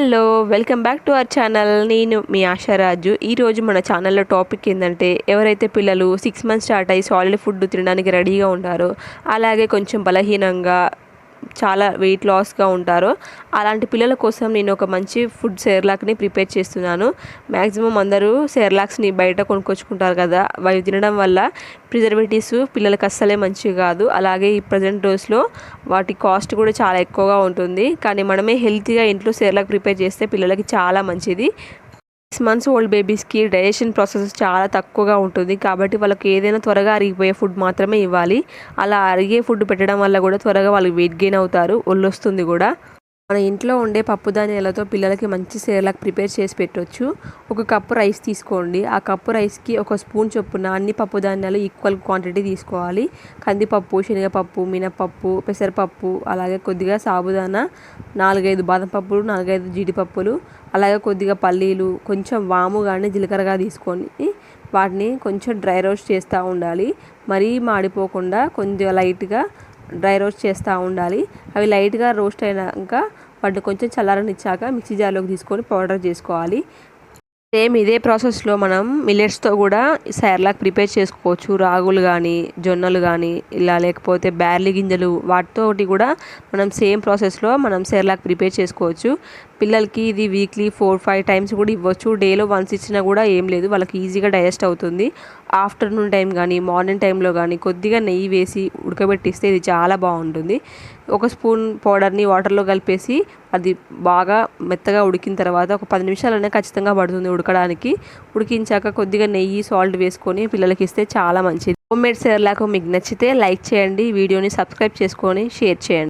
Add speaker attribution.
Speaker 1: Hello welcome back to our channel. నేను మీ ఆశారాజు ఈరోజు మన ఛానల్లో టాపిక్ ఏంటంటే ఎవరైతే పిల్లలు సిక్స్ మంత్స్ స్టార్ట్ అయ్యి సాలిడ్ ఫుడ్ తినడానికి రెడీగా ఉంటారో అలాగే కొంచెం బలహీనంగా చాలా వెయిట్ లాస్గా ఉంటారో. అలాంటి పిల్లల కోసం నేను ఒక మంచి ఫుడ్ సేర్లాక్ని ప్రిపేర్ చేస్తున్నాను. మ్యాక్సిమం అందరూ సేర్లాక్స్ని బయట కొనుక్కొచ్చుకుంటారు కదా అవి తినడం వల్ల ప్రిజర్వేటివ్స్ పిల్లలకి అస్సలే మంచివి కాదు. అలాగే ఈ ప్రజెంట్ డోస్లో వాటి కాస్ట్ కూడా చాలా ఎక్కువగా ఉంటుంది. కానీ మనమే హెల్తీగా ఇంట్లో సేర్లాక్ ప్రిపేర్ చేస్తే పిల్లలకి చాలా మంచిది. సిక్స్ మంత్స్ ఓల్డ్ బేబీస్కి డైజెషన్ ప్రాసెస్ చాలా తక్కువగా ఉంటుంది. కాబట్టి వాళ్ళకి ఏదైనా త్వరగా అరిగిపోయే ఫుడ్ మాత్రమే ఇవ్వాలి. అలా అరిగే ఫుడ్ పెట్టడం వల్ల కూడా త్వరగా వాళ్ళు వెయిట్ గెయిన్ అవుతారు. ఒళ్ళు వస్తుంది కూడా. మన ఇంట్లో ఉండే పప్పు ధాన్యాలతో పిల్లలకి మంచి సేర్లాక్ ప్రిపేర్ చేసి పెట్టవచ్చు ఒక కప్పు రైస్ తీసుకోండి. ఆ కప్పు రైస్కి ఒక స్పూన్ చొప్పున అన్ని పప్పు ధాన్యాలు ఈక్వల్ క్వాంటిటీ తీసుకోవాలి. కందిపప్పు శనగపప్పు మినపప్పు పెసరపప్పు అలాగే కొద్దిగా సాబుదానా నాలుగైదు బాదం పప్పులు నాలుగైదు జీడిపప్పులు అలాగే కొద్దిగా పల్లీలు కొంచెం వాము కానీ జీలకర్రగా తీసుకొని వాటిని కొంచెం డ్రై రోస్ట్ చేస్తూ ఉండాలి. మరీ మాడిపోకుండా కొంచెం లైట్గా డ్రై రోస్ట్ చేస్తూ ఉండాలి. అవి లైట్గా రోస్ట్ అయినాక వాటిని కొంచెం చల్లారనిచ్చాక మిక్సీ జార్లోకి తీసుకొని పౌడర్ చేసుకోవాలి. సేమ్ ఇదే ప్రాసెస్లో మనం మిల్లెట్స్తో కూడా సైర్లాక్ ప్రిపేర్ చేసుకోవచ్చు. రాగులు కానీ జొన్నలు కానీ ఇలా లేకపోతే బ్యార్లీ గింజలు వాటితోటి కూడా మనం సేమ్ ప్రాసెస్లో మనం సైర్లాక్ ప్రిపేర్ చేసుకోవచ్చు. పిల్లలకి ఇది వీక్లీ ఫోర్ ఫైవ్ టైమ్స్ కూడా ఇవ్వచ్చు. డేలో వన్స్ ఇచ్చినా కూడా ఏం లేదు. వాళ్ళకి ఈజీగా డైజెస్ట్ అవుతుంది. ఆఫ్టర్నూన్ టైం కానీ మార్నింగ్ టైంలో కానీ కొద్దిగా నెయ్యి వేసి ఉడకబెట్టిస్తే ఇది చాలా బాగుంటుంది. ఒక స్పూన్ పౌడర్ని వాటర్లో కలిపేసి అది బాగా మెత్తగా ఉడికిన తర్వాత ఒక పది నిమిషాలనే ఖచ్చితంగా పడుతుంది ఉడకడానికి. ఉడికించాక కొద్దిగా నెయ్యి సాల్ట్ వేసుకొని పిల్లలకి ఇస్తే చాలా మంచిది. హోమ్ మేడ్ సేర్లాకు మీకు నచ్చితే లైక్ చేయండి వీడియోని సబ్స్క్రైబ్ చేసుకొని షేర్ చేయండి.